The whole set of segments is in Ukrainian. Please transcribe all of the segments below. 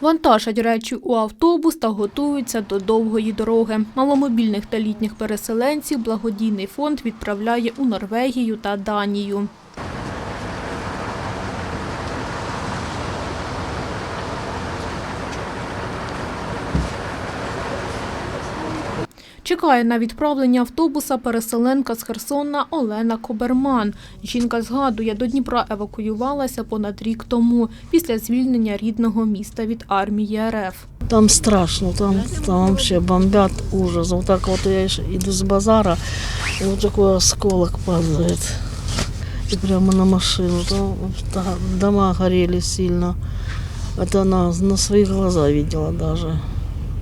Вантажать речі у автобус та готуються до довгої дороги. Маломобільних та літніх переселенців благодійний фонд відправляє у Норвегію та Данію. Чекає на відправлення автобуса переселенка з Херсона Олена Коберман. Жінка згадує, до Дніпра евакуювалася понад рік тому, після звільнення рідного міста від армії РФ. Там страшно, там, там вообще бомбят ужас. Вот так вот я ещё иду с базара, и вот такой осколок падает. И прямо на машину. Там та- дома горели сильно. Это на, на свои глаза видела даже.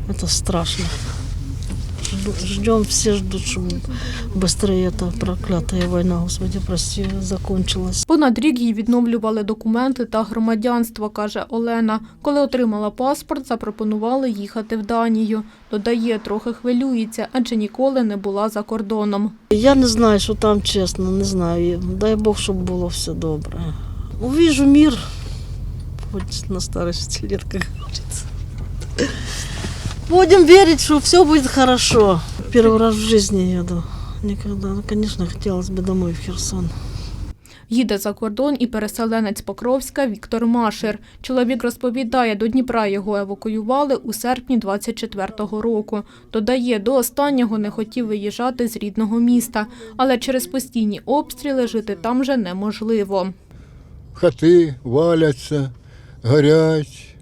Это страшно. Жду- Ждем, все ждут, чтобы быстрее эта проклятая война, Господи, прости, закончилась. Понад рік їй відновлювали документи та громадянство, каже Олена. Коли отримала паспорт, запропонували їхати в Данію. Додає, трохи хвилюється, адже ніколи не була за кордоном. Я не знаю, що там чесно, не знаю. Дай Бог, щоб було все добре. Увижу мир, хоть на старости лет, как говорится. Будем верить, что все будет хорошо. Первый раз в жизни еду. Никогда. Ну, конечно, хотелось бы домой в Херсон. Їде за кордон і переселенець Покровська Віктор Машер. Чоловік розповідає, до Дніпра його евакуювали у серпні 24-го року. Додає, до останнього не хотів виїжджати з рідного міста, але через постійні обстріли жити там вже неможливо. хати валяться, горять,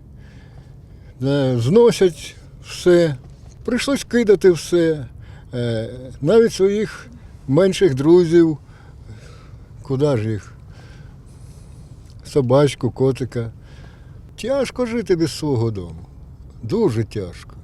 зносять все. Прийшлось кидати все. Е, Навіть своїх менших друзів. Куди ж їх? Собачку, котика. Тяжко жити без свого дому. Дуже тяжко.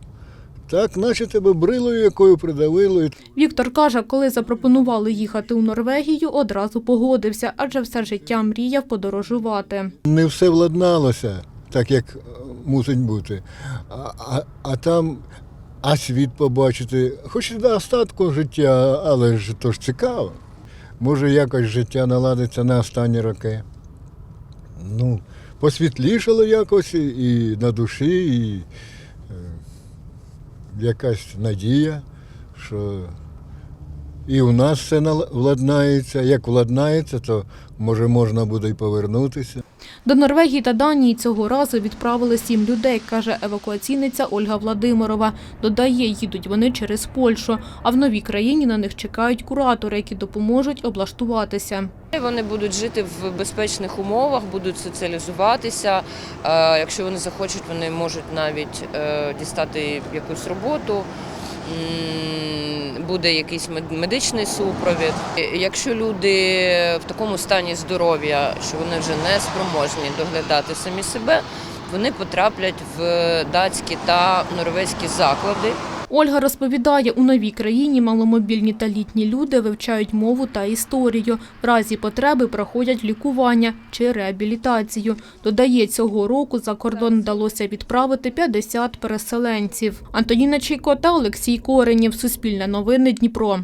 Так, наче тебе брилою якою придавило. Віктор каже, коли запропонували їхати у Норвегію, одразу погодився, адже все життя мріяв подорожувати. не все владналося так, як е, мусить бути. А, а, там а світ побачити, хоч і до остатку життя, але ж то ж цікаво. Може, якось життя наладиться на останні роки. Ну, посвітлішало якось і, і на душі, і е, якась надія, що і у нас все владнається. Як владнається, то може можна буде й повернутися. До Норвегії та Данії цього разу відправили сім людей, каже евакуаційниця Ольга Владимирова. Додає, їдуть вони через Польщу, а в новій країні на них чекають куратори, які допоможуть облаштуватися. Вони будуть жити в безпечних умовах, будуть соціалізуватися. Е, Якщо вони захочуть, вони можуть навіть е, дістати якусь роботу. Буде якийсь мед- медичний супровід. Якщо люди в такому стані здоров'я, що вони вже не спроможні доглядати самі себе, вони потраплять в датські та норвезькі заклади. Ольга розповідає, у новій країні маломобільні та літні люди вивчають мову та історію. В разі потреби проходять лікування чи реабілітацію. Додає, цього року за кордон вдалося відправити 50 переселенців. Антоніна Чайко та Олексій Коренєв. Суспільне новини Дніпро.